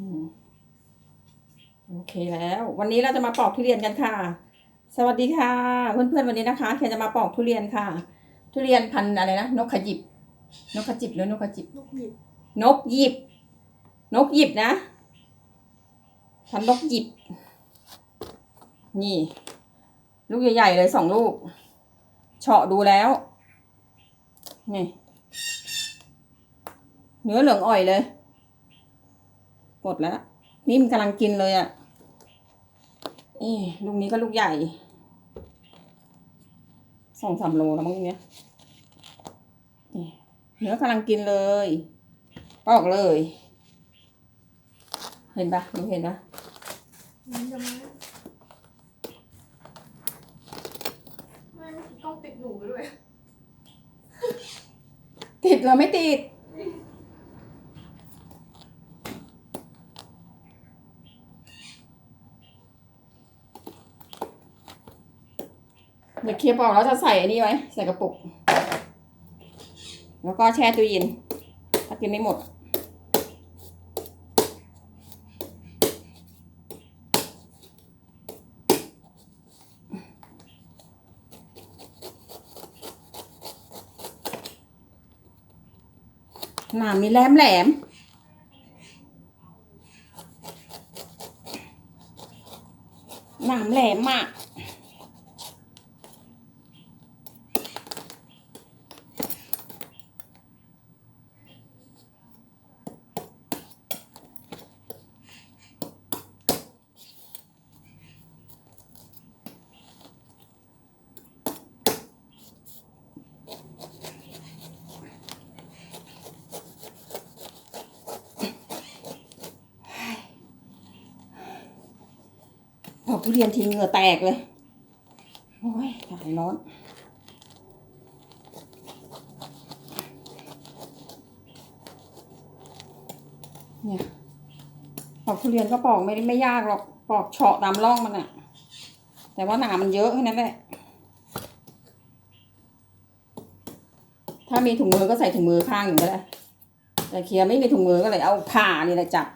อืมโอเคแล้ว วันนี้เราจะมาปอกทุเรียนกันค่ะ สวัสดีค่ะ เพื่อนๆวันนี้นะคะแค่จะมาปอกทุเรียนค่ะ ทุเรียนพันธุ์อะไรนะนกขยิบ นกขจิบหรือนกขจิบลูกหยิบ นกหยิบ นกหยิบนะพันธุ์นกหยิบ นี่ ลูกใหญ่ๆเลยสองลูกเฉาะดูแล้วนี่เนื้อเหลืองอ่อยเลย หมดแล้ว นี่มันกำลังกินเลยอะ่ะ นี่ลูกนี้ก็ลูกใหญ่สองสามโลแล้วมั้งเนี้ยนี่เนื้อกำลังกินเลยปอกเลย เห็นปะหนูเห็นปะมันจะมาไม่เมื่อกี้กล้องติดหนูไปด้วย ติดหรือไม่ติด เดี๋ยวเคลียร์ปอกแล้วจะใส่อันนี้ไว้ใส่กระปุก แล้วก็แช่ตู้เย็นถ้ากินไม่หมดหนามนี่แหลมแหลมหนามแหลมมาก ทุเรียนทีเหงื่อแตกเลย โอ้ยตายร้อน เนี่ยปอกทุเรียนก็ปอกไม่ได้ไม่ยากหรอก ปอกเฉาะตามร่องมันอะแต่ว่าหนามันเยอะแค่นั้นแหละ ถ้ามีถุงมือก็ใส่ถุงมือข้างหนึ่ก็ได้ แต่เคียร์ไม่มีถุงมือก็เลยเอาผ่านี่แหละจับ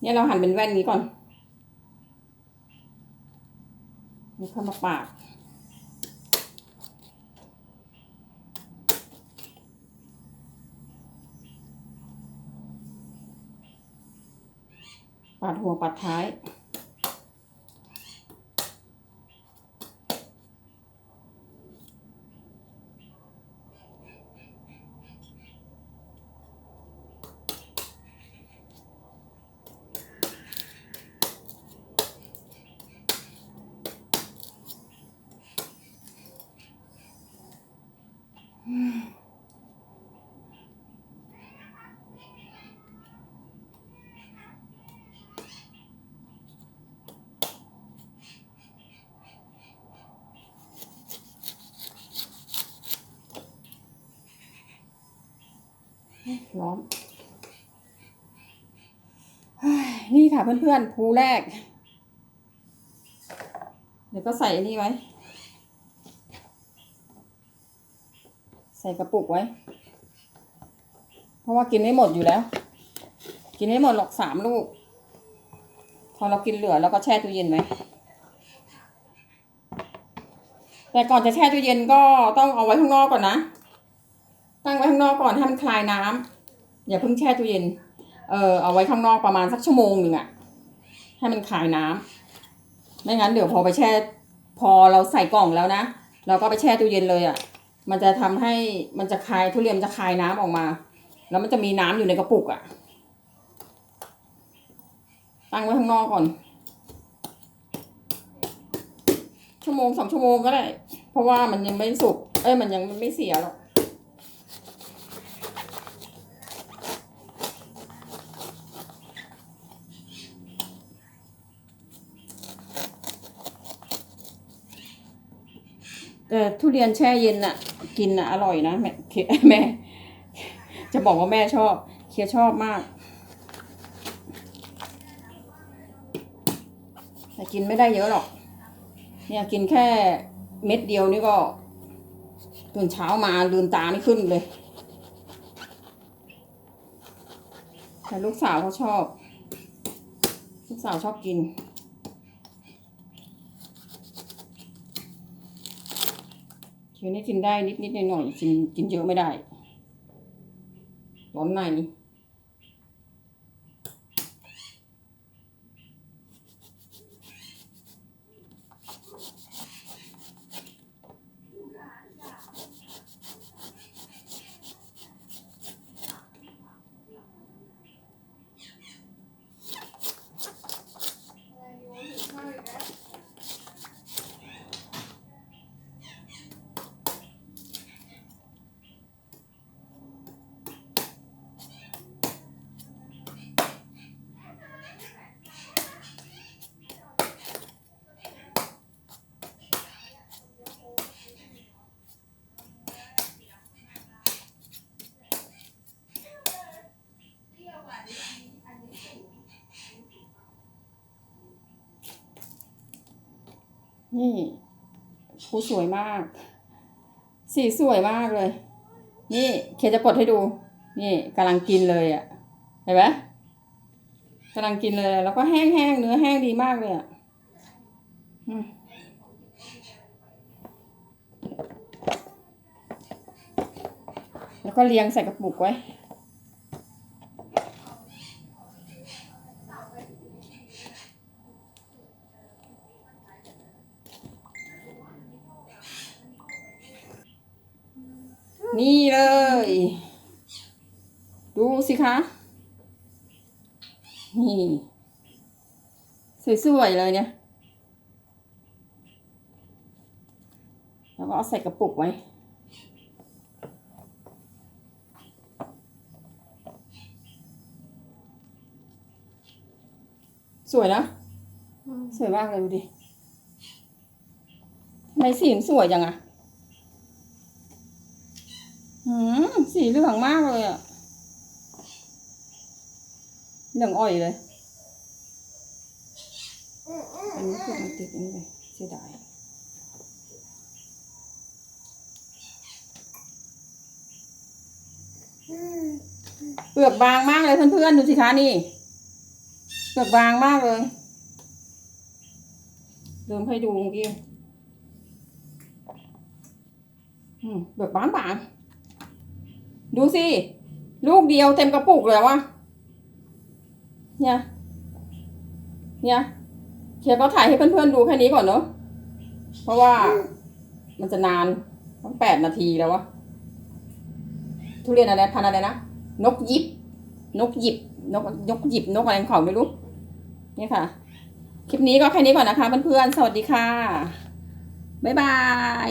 เนี่ยเราหั่นเป็นแว่นนี้ก่อนนี่เข้ามาปาก ปาดหัวปาดท้าย ร้อนนี่ค่ะเพื่อนๆภูแรก เดี๋ยวก็ใส่อันนี้ไว้ ใส่กระปุกไว้ เพราะว่ากินไม่หมดอยู่แล้ว กินไม่หมดหรอกสามลูก พอเรากินเหลือเราก็แช่ตู้เย็นไว้แต่ก่อนจะแช่ตู้เย็นก็ต้องเอาไว้ข้างนอกก่อนนะ ตั้งไว้ข้างนอกก่อนให้มันคลายน้ำ อย่าเพิ่งแช่ตู้เย็น เออเอาไว้ข้างนอกประมาณสักชั่วโมงหนึ่งอะให้มันคายน้ำไม่งั้นเดี๋ยวพอไปแช่ พอเราใส่กล่องแล้วนะ เราก็ไปแช่ตู้เย็นเลยอะมันจะทำให้มันจะคายทุเรียนจะคายน้ำออกมา แล้วมันจะมีน้ำอยู่ในกระปุกอะตั้งไว้ข้างนอกก่อน ชั่วโมงสองชั่วโมงก็ได้ เพราะว่ามันยังไม่สุก เอ้ยมันยังไม่เสียหรอก ทุเรียนแช่เย็นน่ะ กินน่ะอร่อยนะแม่แม่ จะบอกว่าแม่ชอบ เคียชอบมากแต่กินไม่ได้เยอะหรอก เนี่ยกินแค่เม็ดเดียวนี่ก็ตื่นเช้ามาลืมตาไม่ขึ้นเลยแต่ลูกสาวเขาชอบ ลูกสาวชอบกิน เคียวนี่กินได้นิดนิดหน่อยหน่อยๆกินกินเยอะไม่ได้ร้อนใน นี่ผูสวยมาก สีสวยมากเลย นี่เคจะกดให้ดู นี่กำลังกินเลยอะ่ะ เห็นไหมกำลังกินเลย แล้วก็แห้งๆเนื้อแห้งดีมากเลยอะ่ะแล้วก็เลี้ยงใส่กระปุกไว้ นี่เลย ดูสิคะ นี่ สวยๆเลยเนี่ย แล้วก็เอาใส่กระปุกไว้สวยนะ สวยมากเลยดูดิทำไมสีมันสวยจังอะ อืม สีเหลืองมากเลยอะเหลืองอ่อยเลยอันนี้คือมันติดอันนี้เลยเสียดายเปลือกบางมากเลยเพื่อนๆดูสิคะนี่เปลือกบางมากเลยเลืมให้ดูเมื่อกี้อืมเปลือกบางบางๆ ดูสิ ลูกเดียวเต็มกระปุกเลยวะเนี่ย เนี่ยเคก็ถ่ายให้เพื่อนๆดูแค่นี้ก่อนเนอะเพราะว่ามันจะนานตั้งแปดนาทีแล้ววะ ทุเรียนอะไรพันอะไรนะ นกยิบ นกหยิบ นกนกหยิบนกอะไรของเขาไม่รู้เนี่ยค่ะ คลิปนี้ก็แค่นี้ก่อนนะคะเพื่อนๆ สวัสดีค่ะ บ๊ายบาย